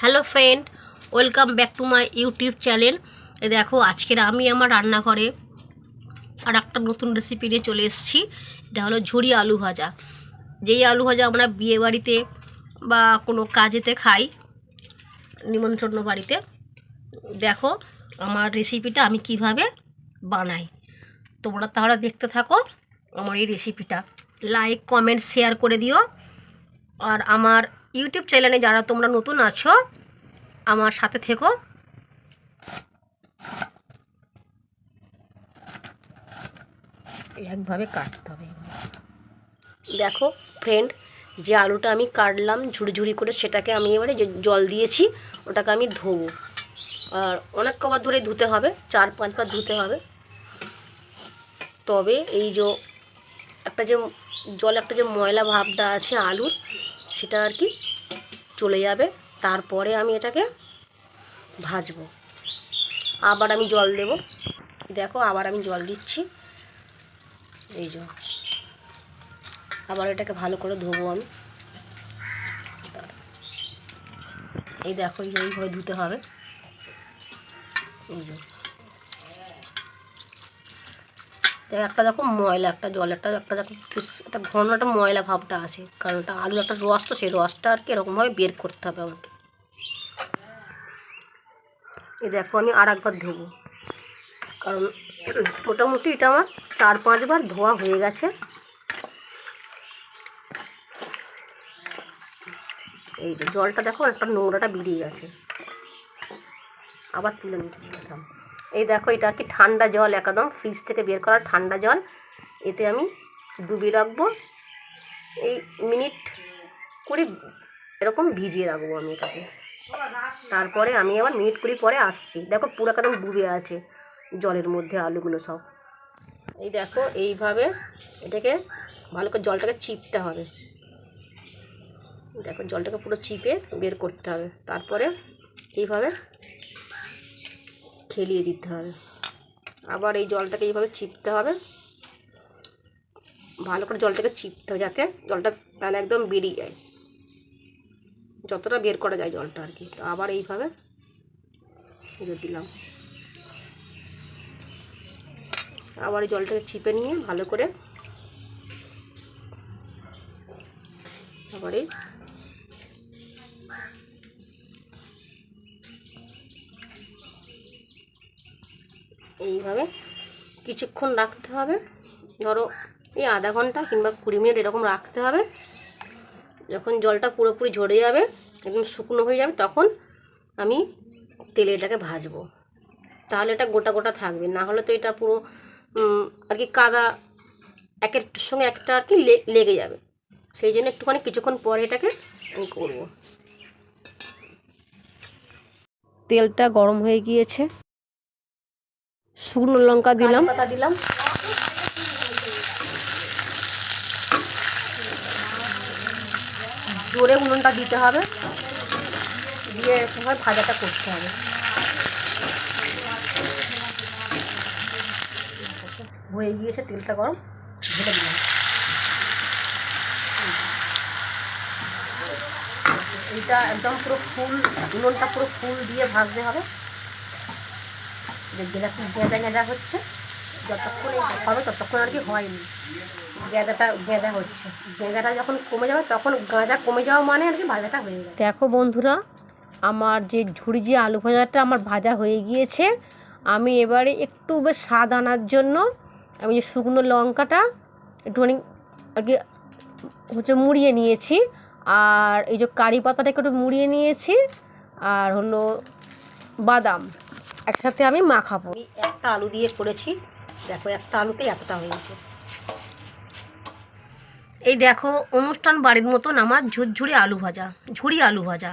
Hello friend, welcome back to my YouTube channel. এ দেখো, আজকের আমি আমার রান্নাঘরে আর একটা নতুন রেসিপি নিয়ে চলে এসেছি। এটা হলো ঝুরি আলু ভাজা। যেই আলু ভাজা আমরা বিয়ে বাড়িতে বা কোনো কাজেতে খাই, নিমন্ত্রণ বাড়িতে, দেখো আমার রেসিপিটা আমি কীভাবে বানাই। তোমরা তাহলে দেখতে থাকো আমার এই রেসিপিটা লাইক কমেন্ট শেয়ার করে দিও। আর আমার ইউটিউব চ্যানেলে যারা তোমরা নতুন আছো, আমার সাথে থেকো। একভাবে কাটতে হবে দেখো ফ্রেন্ড যে আলুটা আমি কাটলাম ঝুড়ি করে, সেটাকে আমি এবারে যে জল দিয়েছি, ওটাকে আমি ধোবো। আর অনেক কবার ধরে ধুতে হবে, চার পাঁচবার ধুতে হবে। তবে এই যে একটা যে জল একটা যে ময়লা ভাবটা আছে আলুর সেটা আর কি চলে যাবে। তারপরে আমি এটাকে ভাজবো। আবার আমি জল দেব। দেখো, আবার আমি জল দিচ্ছি। এই যে। আবার এটাকে ভালো করে ধোবো আমি। এই দেখো, এইভাবে ধুতে হবে। এই যে দেখো একটা দেখো ময়লা, একটা জল একটা একটা দেখো একটা ঘন একটা ময়লা ভাবটা আছে। কারণ ওটা আলুর একটা রস তো সেই রসটা আর কি এরকমভাবে বের করতে হবে আমাকে। এই দেখো আমি আর একবার ধোবো। কারণ মোটামুটি এটা আমার চার পাঁচবার ধোয়া হয়ে গেছে। এই যে জলটা দেখো একটা নোংরাটা বেরিয়ে গেছে। আবার তুলে নিচ্ছি এটা এই দেখো, এটা আর কি ঠান্ডা জল, একদম ফ্রিজ থেকে বের করা ঠান্ডা জল। এতে আমি ডুবিয়ে রাখব। এই মিনিট কুড়ি এরকম ভিজিয়ে রাখব আমি এটাকে। তারপরে আমি আবার মিনিট কুড়ি পরে আসছি। দেখো, পুরো একদম ডুবে আছে জলের মধ্যে আলুগুলো সব। এই দেখো, এইভাবে এটাকে ভালো করে জলটাকে চিপতে হবে। দেখো, জলটাকে পুরো চিপে বের করতে হবে। তারপরে এইভাবে খেলিয়ে দিতে হবে। আবার এই জলটাকে এইভাবে চিপতে হবে। ভালো করে জলটাকে চিপতে হবে যাতে জলটা মানে একদম বেরিয়ে যায়। যতটা বের করা যায় জলটা আর কি। তো আবার এইভাবে দিলাম। আবার জলটাকে চিপে নিয়ে ভালো করে আবার এই এইভাবে কিছুক্ষণ রাখতে হবে। ধরো এই আধা ঘণ্টা কিংবা কুড়ি মিনিট এরকম রাখতে হবে। যখন জলটা পুরোপুরি ঝরে যাবে, একদম শুকনো হয়ে যাবে, তখন আমি তেলে এটাকে ভাজবো। তাহলে এটা গোটা গোটা থাকবে। না হলে তো এটা পুরো আর কি কাদা, একের সঙ্গে একটা আর কি লেগে যাবে। সেই জন্য একটুখানি কিছুক্ষণ পরে এটাকে আমি করব। তেলটা গরম হয়ে গিয়েছে। শুকনো লঙ্কা দিলাম। দিলাম। জোরে উনুনটা দিতে হবে। দিয়ে এবার ভাজাটা করতে হবে। হয়ে গিয়েছে, তেলটা গরম। ঢেলে দিলাম। এইটা একদম পুরো ফুল, উনুনটা পুরো ফুল দিয়ে ভাজতে হবে। যে গেঁদা গেঁদা গেঁদা হচ্ছে, যতক্ষণ হবে ততক্ষণ আর কি হয়নি। গেঁদাটা গেঁদা হচ্ছে। গেঁদাটা যখন কমে যাবে, তখন গাঁজা কমে যাওয়া মানে আর কি ভাজাটা হয়ে যাবে। দেখো বন্ধুরা, আমার যে ঝুড়ি যে আলু ভাজাটা আমার ভাজা হয়ে গিয়েছে, আমি এবারে একটু বেশ স্বাদ আনার জন্য আমি যে শুকনো লঙ্কাটা একটুখানি আর কি হচ্ছে মুড়িয়ে নিয়েছি, আর এই যে কারি পাতাটাকে একটু মুড়িয়ে নিয়েছি, আর হলো বাদাম। একসাথে আমি মাখাবো আমি একটা আলু দিয়ে করেছি। দেখো, একটা আলুতেই এতটা হয়ে গেছে এই দেখো, অনুষ্ঠান বাড়ির মতন আমার ঝুরঝুরি আলু ভাজা, ঝুরি আলু ভাজা।